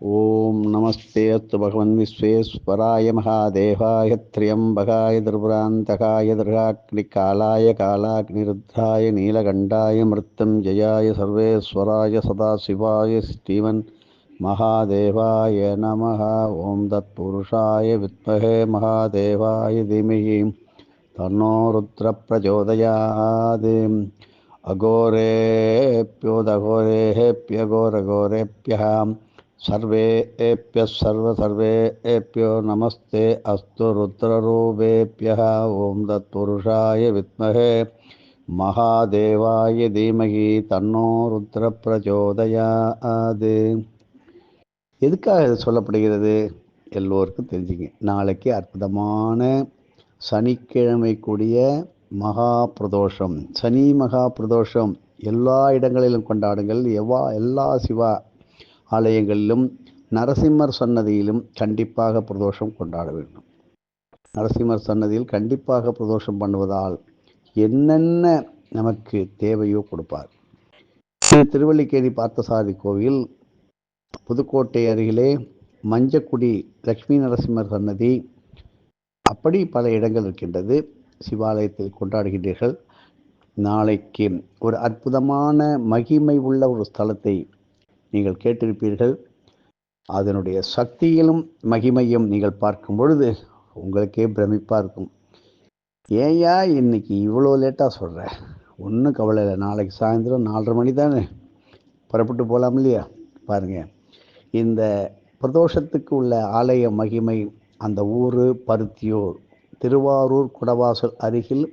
ஓம் நமஸ்தே அத்து பகவன் விஸ்வேஸ்வராய மகாதேவாய திரியம்பகாய திருபுராந்தகாய திருகாக்னி காலாய காலாக்னிருத்தாய நீலகண்டாய மிருத்யுஞ்சயாய சர்வேஸ்வராய சதாசிவாய ஸ்ரீமன் மகாதேவாய நம ஓம் தத் புருஷாய வித்மகே மகாதேவாய திமிகி தன்னோ ருத்ர பிரச்சோதயாது அகோரேப்யோதகோரேஹேப்யகோரகோரேப்யாம் सर्वेभ्यः सर्वसर्वेभ्यो नमस्ते अस्तु रुद्ररूपेभ्यः ॐ तत्पुरुषाय विद्महे மகாதேவாய தீமகி தன்னோ ருத்ர பிரச்சோதயாது எதுக்காக இது சொல்லப்படுகிறது எல்லோருக்கும் தெரிஞ்சுங்க நாளைக்கு அற்புதமான சனிக்கிழமை கூடிய மகா பிரதோஷம் சனி மகா பிரதோஷம் எல்லா இடங்களிலும் கொண்டாடுங்கள் எவ்வா எல்லா சிவா ஆலயங்களிலும் நரசிம்மர் சன்னதியிலும் கண்டிப்பாக பிரதோஷம் கொண்டாட வேண்டும். நரசிம்மர் சன்னதியில் கண்டிப்பாக பிரதோஷம் பண்ணுவதால் என்னென்ன நமக்கு தேவையோ கொடுப்பார். திருவள்ளிக்கேணி பார்த்தசாரதி கோவில் புதுக்கோட்டை அருகிலே மஞ்சக்குடி லக்ஷ்மி நரசிம்மர் சன்னதி அப்படி பல இடங்கள் இருக்கின்றது. சிவாலயத்தில் கொண்டாடுகின்றீர்கள். நாளைக்கு ஒரு அற்புதமான மகிமை உள்ள ஒரு ஸ்தலத்தை நீங்கள் கேட்டிருப்பீர்கள். அதனுடைய சக்தியிலும் மகிமையும் நீங்கள் பார்க்கும் பொழுது உங்களுக்கே பிரமிப்பாக இருக்கும். ஏயா இன்னைக்கு இவ்வளோ லேட்டாக சொல்கிற ஒன்றும் கவலை இல்லை. நாளைக்கு சாயந்தரம் நாலரை மணி தானே? புறப்பட்டு போகலாம் இல்லையா? பாருங்கள் இந்த பிரதோஷத்துக்கு உள்ள ஆலய மகிமை அந்த ஊர் பருத்தியூர் திருவாரூர் குடவாசல் அருகில்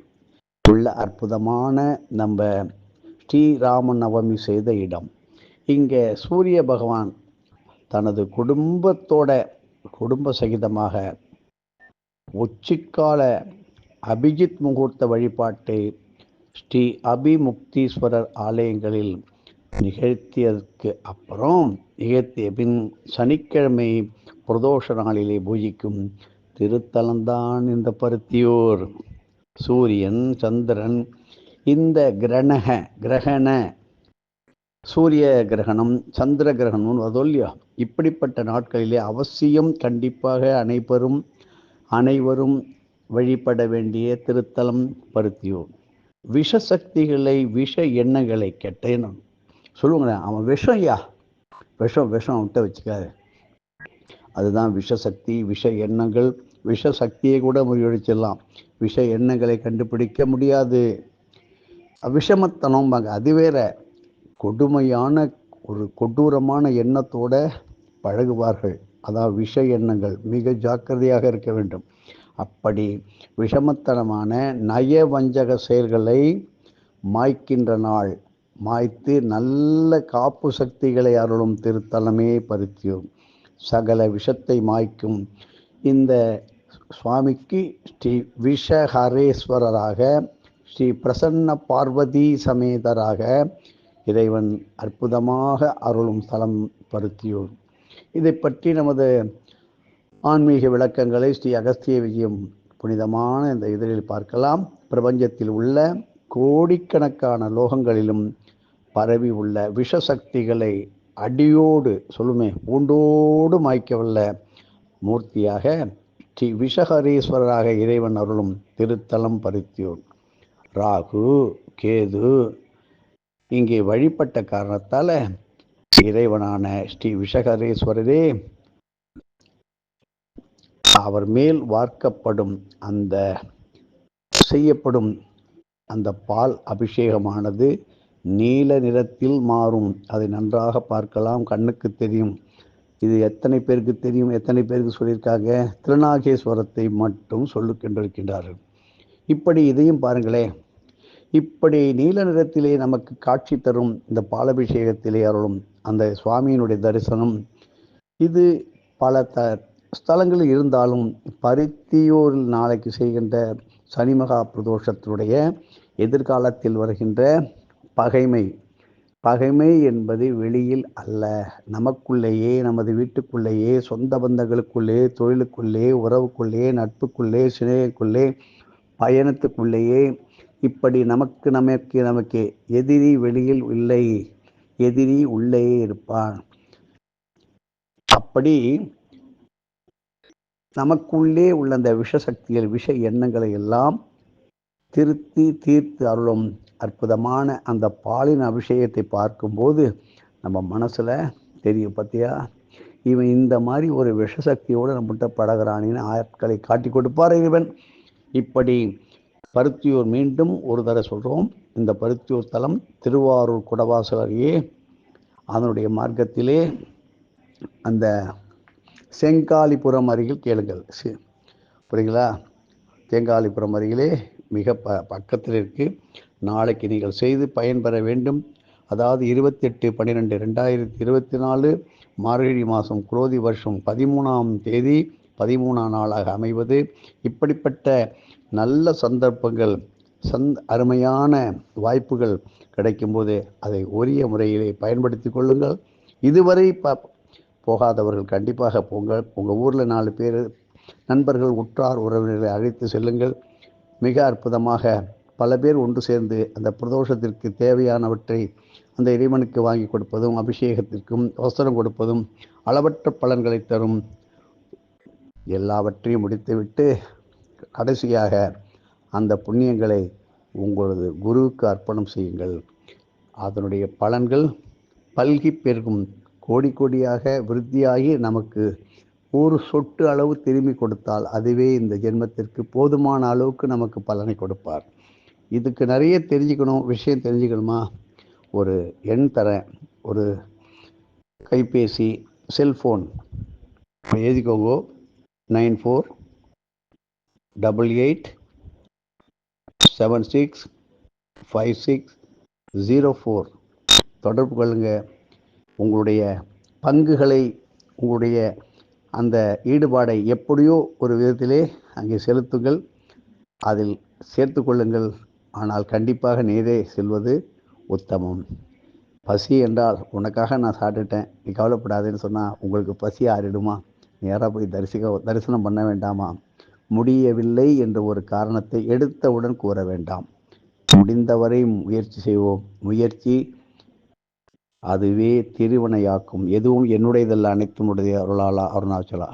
உள்ள அற்புதமான நம்ம ஸ்ரீராம நவமி செய்த இடம். இங்கே சூரிய பகவான் தனது குடும்பத்தோட குடும்ப சகிதமாக உச்சிக்கால அபிஜித் முகூர்த்த வழிபாட்டை ஸ்ரீ அபிமுக்தீஸ்வரர் ஆலயங்களில் நிகழ்த்தியதற்கு அப்புறம் நிகழ்த்திய பின் சனிக்கிழமை பிரதோஷ நாளிலே பூஜிக்கும் திருத்தலம்தான் இந்த பருத்தியூர். சூரியன் சந்திரன் இந்த கிரணக கிரகண சூரிய கிரகணம் சந்திர கிரகணம்னு அதோல்லையா இப்படிப்பட்ட நாட்களிலே அவசியம் கண்டிப்பாக அனைவரும் அனைவரும் வழிபட வேண்டிய திருத்தலம் பருத்தியூர். விஷ சக்திகளை விஷ எண்ணங்களை கெட்டேன் சொல்லுங்களேன் அவன் விஷம் ஐயா விஷம் விஷம் விட்ட வச்சுக்காது. அதுதான் விஷ சக்தி விஷ எண்ணங்கள். விஷ சக்தியை கூட முறியடிச்சிடலாம். விஷ எண்ணங்களை கண்டுபிடிக்க முடியாது. விஷமத்தனம்பாங்க அது வேற. கொடுமையான ஒரு கொடூரமான எண்ணத்தோட பழகுவார்கள். அதாவது விஷ எண்ணங்கள். மிக ஜாக்கிரதையாக இருக்க வேண்டும். அப்படி விஷமத்தனமான நய வஞ்சக செயல்களை மாய்க்கின்ற நாள். மாய்த்து நல்ல காப்பு சக்திகளை அருளும் திருத்தலமே பருத்தியும் சகல விஷத்தை மாய்க்கும் இந்த சுவாமிக்கு ஸ்ரீ விஷஹரேஸ்வரராக ஸ்ரீ பிரசன்ன பார்வதி சமேதராக இறைவன் அற்புதமாக அருளும் ஸ்தலம் பருத்தியூர். இதை பற்றி நமது ஆன்மீக விளக்கங்களை ஸ்ரீ அகஸ்திய விஜயம் புனிதமான இந்த இதழில் பார்க்கலாம். பிரபஞ்சத்தில் உள்ள கோடிக்கணக்கான லோகங்களிலும் பரவி உள்ள விஷசக்திகளை அடியோடு சொல்லுமே பூண்டோடு மாய்க்கவல்ல மூர்த்தியாக ஸ்ரீ விஷஹரீஸ்வரராக இறைவன் அருளும் திருத்தலம் பருத்தியூர். ராகு கேது இங்கே வழிபட்ட காரணத்தால் இறைவனான ஸ்ரீ விஷகரேஸ்வரரே அவர் மேல் வார்க்கப்படும் அந்த செய்யப்படும் அந்த பால் அபிஷேகமானது நீல நிறத்தில் மாறும். அதை நன்றாக பார்க்கலாம். கண்ணுக்கு தெரியும். இது எத்தனை பேருக்கு தெரியும்? எத்தனை பேருக்கு சொல்லியிருக்காங்க? திருநாகேஸ்வரத்தை மட்டும் சொல்லுக்கின்றிருக்கின்றார்கள் இப்படி இதையும் பாருங்களேன். இப்படி நீல நிறத்திலே நமக்கு காட்சி தரும் இந்த பாலபிஷேகத்திலே அருளும் அந்த சுவாமியினுடைய தரிசனம். இது பல த ஸ்தலங்களில் இருந்தாலும் பருத்தியூரில் நாளைக்கு செய்கின்ற சனிமகா பிரதோஷத்தினுடைய எதிர்காலத்தில் வருகின்ற பகைமை. பகைமை என்பது வெளியில் அல்ல நமக்குள்ளேயே நமது வீட்டுக்குள்ளேயே சொந்த பந்தங்களுக்குள்ளே தொழிலுக்குள்ளே உறவுக்குள்ளே நட்புக்குள்ளே சிநேகக்குள்ளே பயணத்துக்குள்ளேயே இப்படி நமக்கு நமக்கு நமக்கு எதிரி வெளியில் இல்லை எதிரி உள்ளே இருப்பான். அப்படி நமக்குள்ளே உள்ள அந்த விஷசக்திகள் விஷ எண்ணங்களை எல்லாம் திருத்தி தீர்த்து அருளும் அற்புதமான அந்த பாலின் அபிஷேகத்தை பார்க்கும்போது நம்ம மனசில் தெரியும் பார்த்தியா இவன் இந்த மாதிரி ஒரு விஷசக்தியோடு நம்மகிட்ட பழகிறானின்னு ஆட்களை காட்டி கொடுப்பார் இவன்? இப்படி பருத்தியூர் மீண்டும் ஒரு தடவை சொல்கிறோம் இந்த பருத்தியூர் தலம் திருவாரூர் குடவாசல் அருகே அதனுடைய மார்க்கத்திலே அந்த செங்காலிபுரம் அருகில் கேளுங்கள். புரியுங்களா தேங்காலிபுரம் அருகிலே மிக ப பக்கத்தில் இருக்குது நாளைக்கு நீங்கள் செய்து பயன்பெற வேண்டும். அதாவது இருபத்தெட்டு பன்னிரெண்டு ரெண்டாயிரத்தி இருபத்தி நாலு மார்கழி மாதம் குரோதி வருஷம் பதிமூணாம் தேதி பதிமூணாம் நாளாக அமைவது. இப்படிப்பட்ட நல்ல சந்தர்ப்பங்கள் சந்த் அருமையான வாய்ப்புகள் கிடைக்கும்போது அதை உரிய முறையிலே பயன்படுத்தி கொள்ளுங்கள். இதுவரை ப போகாதவர்கள் கண்டிப்பாக போங்கள். உங்கள் ஊரில் நாலு பேர் நண்பர்கள் உற்றார் உறவினர்களை அழைத்து செல்லுங்கள். மிக அற்புதமாக பல பேர் ஒன்று சேர்ந்து அந்த பிரதோஷத்திற்கு தேவையானவற்றை அந்த இறைவனுக்கு வாங்கி கொடுப்பதும் அபிஷேகத்திற்கும் அவசரம் கொடுப்பதும் அளவற்ற பலன்களை தரும். எல்லாவற்றையும் முடித்துவிட்டு கடைசியாக அந்த புண்ணியங்களை உங்களது குருவுக்கு அர்ப்பணம் செய்யுங்கள். அதனுடைய பலன்கள் பல்கி பெருகும். கோடி கோடியாக விருத்தியாகி நமக்கு ஒரு சொட்டு அளவு திரும்பி கொடுத்தால் அதுவே இந்த ஜென்மத்திற்கு போதுமான அளவுக்கு நமக்கு பலனை கொடுப்பார். இதுக்கு நிறைய தெரிஞ்சுக்கணும். விஷயம் தெரிஞ்சுக்கணுமா? ஒரு எண் தரேன் ஒரு கைபேசி செல்ஃபோன். எழுதிக்கோங்க. Nine four double eight seven six five six zero four தொடர்பு கொள்ளுங்கள் உங்களுடைய பங்குகளை உங்களுடைய அந்த ஈடுபாடை எப்படியோ ஒரு விதத்திலே அங்கே செலுத்துங்கள். அதில் சேர்த்து கொள்ளுங்கள். ஆனால் கண்டிப்பாக நேரே செல்வது உத்தமம். பசி என்றால் உனக்காக நான் சாப்பிட்டுட்டேன். நீ கவலைப்படாதேன்னு சொன்னால் உங்களுக்கு பசி ஆறிடுமா? நேராக போய் தரிசிக்க தரிசனம் பண்ண வேண்டாமா? முடியவில்லை என்ற ஒரு காரணத்தை எடுத்தவுடன் கூற வேண்டாம். முடிந்தவரை முயற்சி செய்வோம். முயற்சி அதுவே திருவினையாக்கும். எதுவும் என்னுடையதல்ல அனைத்தும் உடைய அருளாளா அருணாச்சலா.